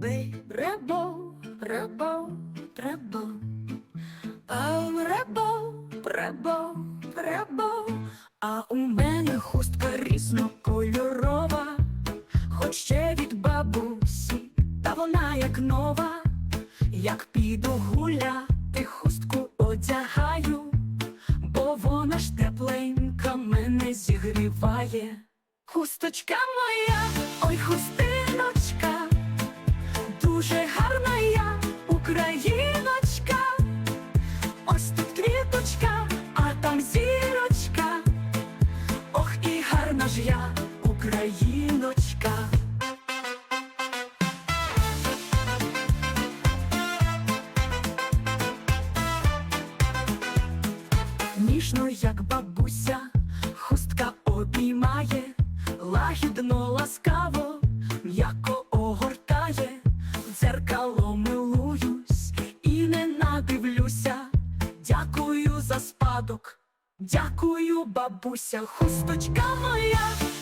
ребо, ребо, ребо, а ребо, ребо, ребо, а у мене хустка різнокольорова, хоч ще від бабусі, та вона як нова, як піду гуляти, хустку одягаю, бо вона ж тепленька мене зігріває. Хусточка моя, україночка. Ось тут квіточка, а там зірочка. Ох, і гарна ж я, україночка. Ніжно, як бабуся, хустка обіймає, лагідно, ласкаво, м'яко огортає, дзеркало Дякую за спадок, дякую, бабуся, хусточка моя.